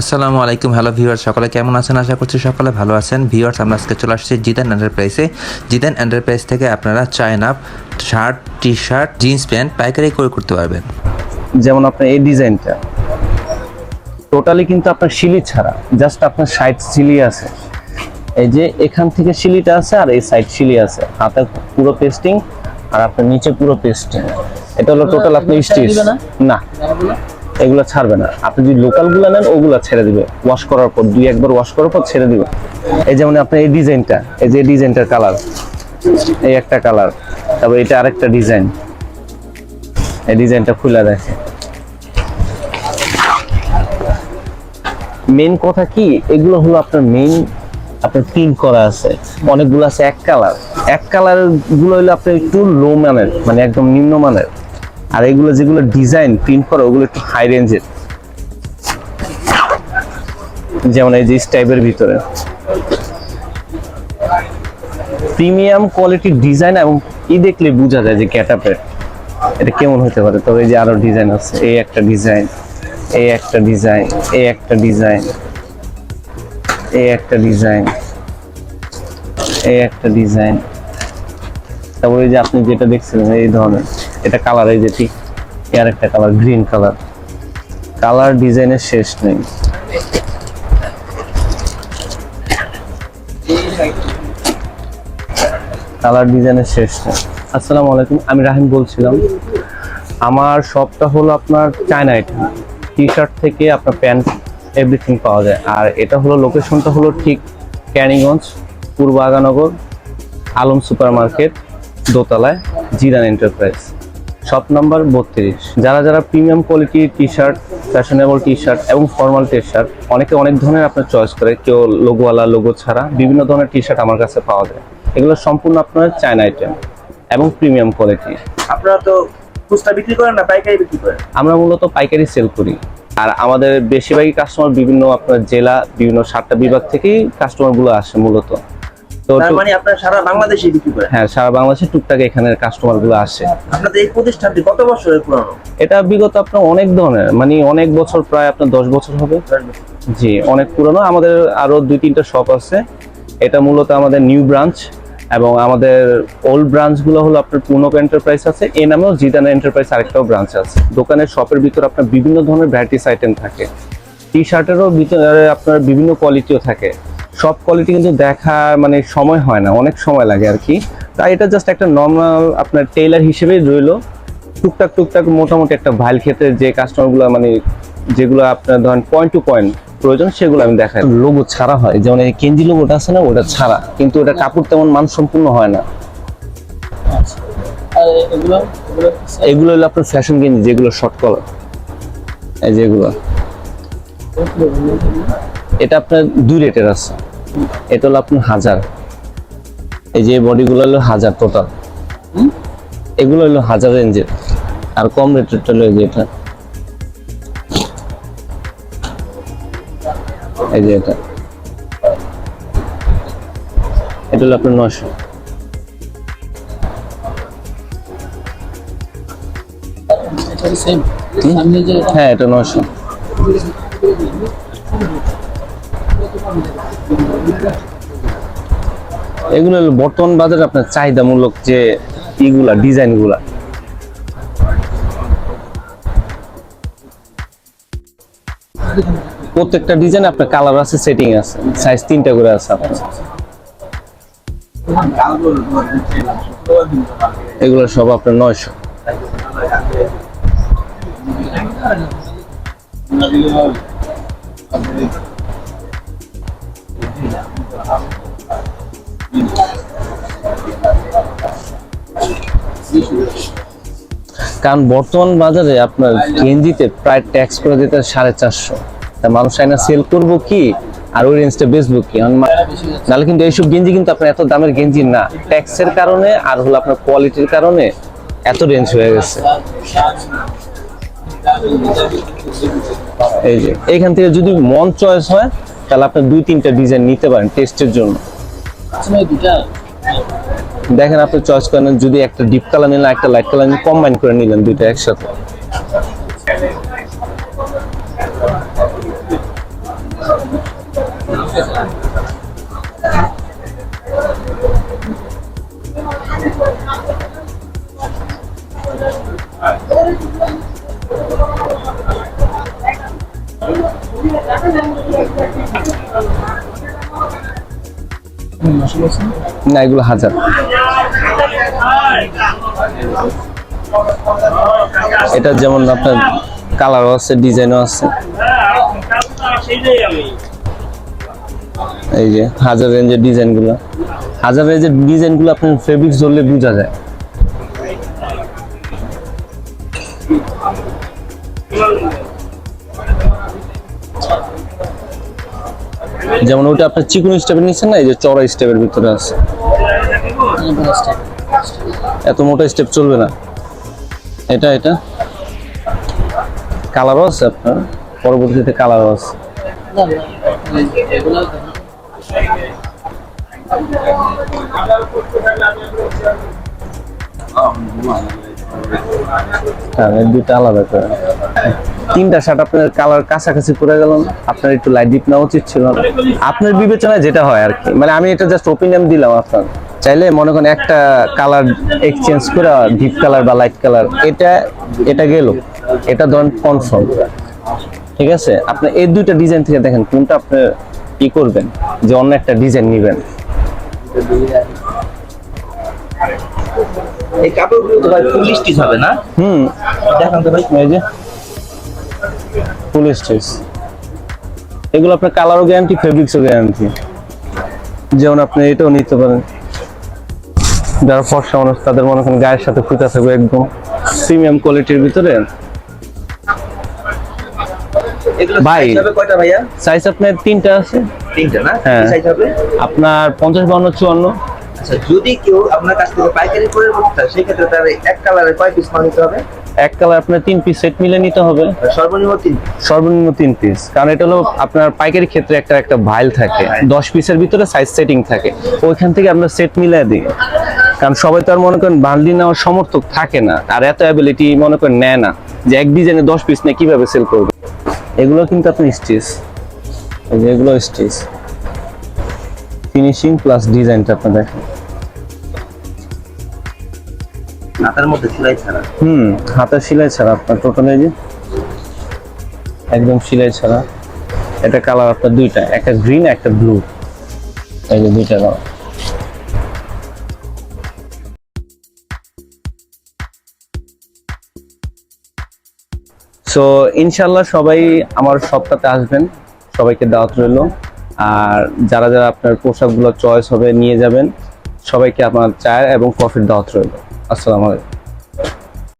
আসসালামু আলাইকুম hello viewer সকলে কেমন আছেন? আশা করছি সকলে ভালো আছেন। ভিউয়ার্স আমরা আজকে চলে আসছি জিতেন এন্টারপ্রাইজে। জিতেন এন্টারপ্রাইজ থেকে আপনারা China shirt T shirt jeans pant পাইকারি করে করতে পারবেন। যেমন আপনার এই ডিজাইনটা। টোটালি কিন্তু আপনার শিলি ছাড়া জাস্ট আপনার সাইড শিলি আছে। এই যে এখান থেকে শিলিটা আছে আর এই সাইড শিলি আছে। হাতে পুরো পেস্টিং আর আপনার নিচে পুরো পেস্টিং। এটা হলো টোটাল আপনি স্টিচ। না? এগুলো ছাড়বে না। আপনি যদি লোকালগুলো নেন, ওগুলো ছেড়ে দিবে। ওয়াশ করার পর, দুই একবার ওয়াশ করার পর ছেড়ে দিবে। এই যেমন আপনার এই ডিজাইনটা এই যে ডিজাইনটার কালার এই একটা কালার তারপর এটা আরেকটা ডিজাইন এই ডিজাইনটা খুলে দেখে। মেন কথা কি? এগুলো হলো আপনার মেন আপনার প্রিন্ট করা আছে। অনেকগুলো আছে এক কালার এক কালারগুলো হলো আপনার একটু লো মানের মানে একদম নিম্ন মানের। আর এগুলো যেগুলো ডিজাইন প্রিন্ট করা, ওগুলো একটু হাই রেঞ্জের যেমন এই যে টাইপের ভিতরে। প্রিমিয়াম কোয়ালিটির ডিজাইন এবং ই দেখলে বোঝা যায় যে ক্যাটাপের এটা কেমন হতে পারে? তবে এই যে আরও ডিজাইন আছে। এই একটা ডিজাইন এই একটা ডিজাইন এই একটা ডিজাইন এই একটা ডিজাইন এই একটা ডিজাইন তারপরে যে আপনি যেটা দেখছিলেন, এই ধরনের। এটা কালার এই যে ঠিক এর একটা কালার গ্রিন কালার কালার ডিজাইনের শেষ নেই। কালার ডিজাইনের শেষ নেই। আসসালামু আলাইকুম, আমি রাহিম বলছিলাম। আমার শপটা হলো আপনার চায়না আইটেম টি শার্ট থেকে আপনার প্যান্ট এভরিথিং পাওয়া যায়। আর এটা হলো লোকেশনটা হলো ঠিক ক্যানিগঞ্জ, পূর্ব আগানগর, আলম সুপার মার্কেট দোতলায়, জিরান এন্টারপ্রাইজ শপ নাম্বার বত্রিশ। যারা যারা প্রিমিয়াম কোয়ালিটির T shirt fashionable T shirt এবং ফর্মাল টি শার্ট অনেকে অনেক ধরনের আপনার চয়েস করে কেউ লোগোওয়ালা লোগো ছাড়া বিভিন্ন ধরনের টি শার্ট আমার কাছে পাওয়া যায়। এগুলো সম্পূর্ণ আপনার চায়না আইটেম এবং প্রিমিয়াম কোয়ালিটি আপনারা তো খুচরা বিক্রি করেন না পাইকারি বিক্রি করেন? আমরা মূলত পাইকারি সেল করি। আর আমাদের বেশিরভাগই কাস্টমার বিভিন্ন আপনার জেলা বিভিন্ন সাতটা বিভাগ থেকেই কাস্টমারগুলো আসে মূলত। মানে আপনারা সারা বাংলাদেশে বিক্রি করেন হ্যাঁ সারা বাংলাদেশে টুকটাক এখানে কাস্টমারগুলো আসে। আপনাদের এই প্রতিষ্ঠানটি কত বছরের পুরানো? এটা বিগত আপনার অনেক ধরনের মানে অনেক বছর প্রায় আপনার দশ বছর হবে। জি অনেক পুরনো। আমাদের আরও দুই তিনটা শপ আছে। এটা মূলত আমাদের নিউ ব্রাঞ্চ এবং আমাদের ওল্ড ব্রাঞ্চগুলো হলো আপনার পূর্ণক এন্টারপ্রাইজ আছে। এই নামেও জিদানা এন্টারপ্রাইজ আরেকটাও ব্রাঞ্চ আছে। দোকানের শপের ভিতরে আপনার বিভিন্ন ধরনের ভ্যারাইটিস আইটেম থাকে। টি শার্টেরও ভিতরে আপনার বিভিন্ন কোয়ালিটিও থাকে। সব কোয়ালিটি কিন্তু দেখা মানে সময় হয় না অনেক সময় লাগে আর কি। তাই এটা জাস্ট একটা নর্মাল আপনার টেইলার হিসেবেই রইল। টুকটাক টুকটাক মোটামুটি একটা ভাইল ক্ষেত্রে যে কাস্টমারগুলো মানে যেগুলো আপনার ধরেন পয়েন্ট টু পয়েন্ট প্রয়োজন সেগুলো আমি দেখাই। লোগো ছাড়া হয় যেমন এই কেঞ্জি লোগোটা আছে না ওটা ছাড়া। কিন্তু ওটা কাপড় তেমন মানসম্পূর্ণ হয় না। এগুলো হলো আপনার ফ্যাশন গেঞ্জি যেগুলো শর্ট কলার এই যেগুলো। এটা আপনার দুই রেটের আছে। এটা হলো আপনার হাজার। এই যে বডিগুলো হলো হাজার টোটাল এগুলো হলো হাজার রেঞ্জের। আর কম রেটেরটা হলো এই যে এটা। এই যে এটা। এটা হলো আপনার নশো হ্যাঁ এটা নশো এগুলো বর্তমান বাজারে আপনার চাহিদামূলক যে ইগুলা, ডিজাইনগুলা। প্রত্যেকটা ডিজাইন আপনার কালার আছে সেটিং আছে সাইজ তিনটা করে আছে আপনার। এগুলো সব আপনার নয়শো। কারণ বর্তমান বাজারে আপনার গেঞ্জিতে প্রায় ট্যাক্স করে দিতে সাড়ে চারশো। তা মানুষ আইনা সেল করব কি আর ওই রেঞ্জটা বেচবো কি? নাহলে কিন্তু এইসব গেঞ্জি কিন্তু আপনার এত দামের গেঞ্জি না। ট্যাক্সের কারণে আর হলো আপনার কোয়ালিটির কারণে এত রেঞ্জ হয়ে গেছে। এই যে, এখান থেকে যদি মন চয়েস হয়, তাহলে আপনি দুই তিনটা ডিজাইন নিতে পারেন টেস্টের জন্য। দেখেন আপনি চয়েস করেন, যদি একটা ডিপ কালার নিলেন, একটা লাইট কালার নিলেন কম্বাইন করে নিলেন দুইটা একসাথে। না, এগুলো হাজার। এটা যেমন আপনার কালারও আছে ডিজাইনও আছে। এই যে হাজার রেঞ্জের ডিজাইনগুলো হাজার রেঞ্জের ডিজাইনগুলো আপনার ফেব্রিক্স ধরলে বোঝা যায়। যেমন ওটা আপনার চিকুন স্টেপের নিচ্ছেন না, এই যে চড়া স্টেপের ভিতরে আছে। এত মোটা স্টেপ চলবে না। এটা এটা। কালারও আছে আপনার। পরবর্তীতে কালারও আছে। হ্যাঁ দুইটা আলাদা করে। তিনটা শার্ট আপনার কালার কাছাকাছি পড়ে গেল? আপনার একটু লাইট ডিপ নেওয়া উচিত ছিল। আপনার বিবেচনায় যেটা হয় আর কি। মানে আমি এটা জাস্ট ওপিনিয়ন দিলাম আপনার। চাইলে মনে করেন একটা কালার এক্সচেঞ্জ করে ডিপ কালার বা লাইট কালার এটা এটা গেল। এটা ধরেন কনফার্ম ঠিক আছে? আপনি এই দুইটা ডিজাইন থেকে দেখেন কোনটা আপনি কি করবেন যে অন্য একটা ডিজাইন নেবেন। এই কাপড়গুলো তো ভাই ফুল স্টিচ হবে না? হুম। দেখান তো ভাই। এই যে ফুল স্টেজ এগুলো আপনার কালারও গ্যারান্টি ফেব্রিক্সও গ্যারান্টি যেমন আপনি এটাও নিতে পারেন। যারা ফর্সা মানুষ তাদের মনে করেন গায়ের সাথে ফুটা থাকবে একদম প্রিমিয়াম কোয়ালিটির ভিতরে। ভাই। সাইজ আপনার তিনটা আছে। তিনটা না? হ্যাঁ। সাইজ হবে? আপনার পঞ্চাশ বাউন্ন চুয়ান্ন। আচ্ছা যদি কেউ আপনার কাছ থেকে পাইকারি করে করতে চায় সেক্ষেত্রে তার এক কালারে কয় পিস মাল নিতে হবে? এক কালার আপনার তিন পিস সেট মিলে নিতে হবে। সর্বনিম্ন তিন সর্বনিম্ন তিন পিস কারণ এটা হলো আপনার পাইকারি ক্ষেত্রে একটা একটা ভাইল থাকে। দশ পিসের ভিতরে সাইজ সেটিং থাকে। ওইখান থেকে আমরা সেট মিলাই দিই। কারণ সবাই তো আর মনে করেন বান্ডলি নেওয়ার সমর্থক থাকে না আর এত অ্যাবিলিটি মনে করেন নেয় না যে এক ডিজাইনে দশ পিস নিয়ে কীভাবে সেল করবে। এগুলো কিন্তু আপনি স্টিচ এগুলো স্টিচ ফিনিশিং প্লাস ডিজাইনটা আপনি দেখেন। হাতার মধ্যে সেলাই ছাড়া? হুম হাতের সেলাই ছাড়া আপনার টোটাল এই যে একদম সেলাই ছাড়া। এটা কালার আপনার দুইটা একটা গ্রিন একটা ব্লু এই যে দুইটা কালার সো ইনশাল্লাহ সবাই আমার সপ্তাহে আসবেন, সবাইকে দাওয়াত রইল। আর যারা যারা আপনার পোশাকগুলো চয়েস হবে, নিয়ে যাবেন, সবাইকে আপনার চায়ের এবং কফির দাওয়াত রইল। আসসালামু আলাইকুম।